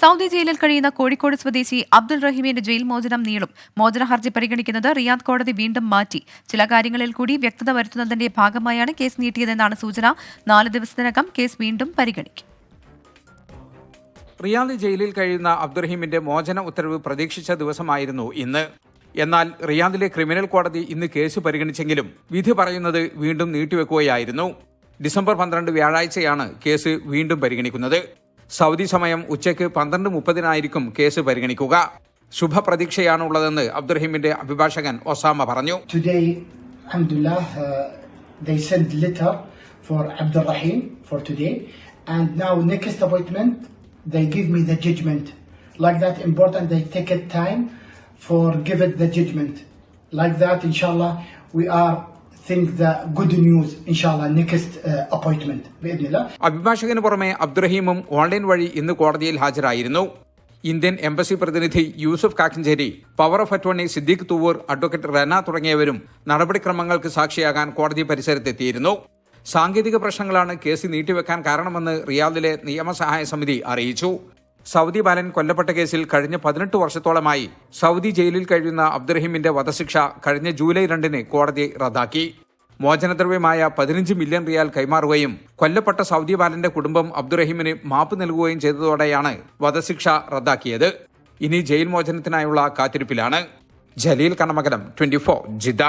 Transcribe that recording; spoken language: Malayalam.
സൗദി ജയിലിൽ കഴിയുന്ന കോഴിക്കോട് സ്വദേശി അബ്ദുൾ റഹീമിന്റെ ജയിൽ മോചനം നീളും. മോചന ഹർജി പരിഗണിക്കുന്നത് റിയാദ് കോടതി വീണ്ടും മാറ്റി. ചില കാര്യങ്ങളിൽ കൂടി വ്യക്തത വരുത്തുന്നതിന്റെ ഭാഗമായാണ് കേസ് നീട്ടിയതെന്നാണ് സൂചന. നാല് ദിവസത്തിനകം കേസ് വീണ്ടും പരിഗണിക്കും. റിയാദ് ജയിലിൽ കഴിയുന്ന അബ്ദുറഹീമിന്റെ മോചന ഉത്തരവ് പ്രതീക്ഷിച്ച ദിവസമായിരുന്നു ഇന്ന്. എന്നാൽ റിയാദിലെ ക്രിമിനൽ കോടതി ഇന്ന് കേസ് പരിഗണിച്ചെങ്കിലും വിധി പറയുന്നത് വീണ്ടും നീട്ടിവെക്കുകയായിരുന്നു. ഡിസംബർ പന്ത്രണ്ട് വ്യാഴാഴ്ചയാണ് കേസ് വീണ്ടും പരിഗണിക്കുന്നത്. സൗദി സമയം ഉച്ചയ്ക്ക് പന്ത്രണ്ട് മുപ്പതിനായിരിക്കും കേസ് പരിഗണിക്കുക ശുഭപ്രതീക്ഷയാണുള്ളതെന്ന് അബ്ദുറഹീമിന്റെ അഭിഭാഷകൻ ഒസാമ പറഞ്ഞു uh, they sent letter for Abdul Rahim for today, and now next appointment they give me the judgment. Like that, important they take it time for give it the judgment. Like that, inshallah, we are think the good news inshallah next uh, appointment അഭിഭാഷകന് പുറമെ അബ്ദുറഹീമും ഓൺലൈൻ വഴി ഇന്ന് കോടതിയിൽ ഹാജരായിരുന്നു. ഇന്ത്യൻ എംബസി പ്രതിനിധി Yusuf Kakkancheri power of attorney Siddique Thuvur advocate Rana തുടങ്ങിയവരും നടപടിക്രമങ്ങൾക്ക് സാക്ഷിയാകാൻ കോടതി പരിസരത്തെത്തിയിരുന്നു. സാങ്കേതിക പ്രശ്നങ്ങളാണ് കേസ് നീട്ടിവെക്കാൻ കാരണമെന്ന് റിയാദിലെ നിയമസഹായ സമിതി അറിയിച്ചു. സൗദി ബാലൻ കൊല്ലപ്പെട്ട കേസിൽ കഴിഞ്ഞ പതിനെട്ട് വർഷത്തോളമായി സൗദി ജയിലിൽ കഴിയുന്ന അബ്ദുറഹീമിന്റെ വധശിക്ഷ കഴിഞ്ഞ ജൂലൈ രണ്ടിന് കോടതി റദ്ദാക്കി. മോചനദ്രവ്യമായ പതിനഞ്ച് മില്യൺ റിയാൽ കൈമാറുകയും കൊല്ലപ്പെട്ട സൗദി ബാലന്റെ കുടുംബം അബ്ദുറഹീമിന് മാപ്പ് നൽകുകയും ചെയ്തതോടെയാണ് വധശിക്ഷ റദ്ദാക്കിയത്. ഇനി ജയിൽ മോചനത്തിനായുള്ള കാത്തിരിപ്പിലാണ്. Jaleel Kanamakalam twenty Jeddah.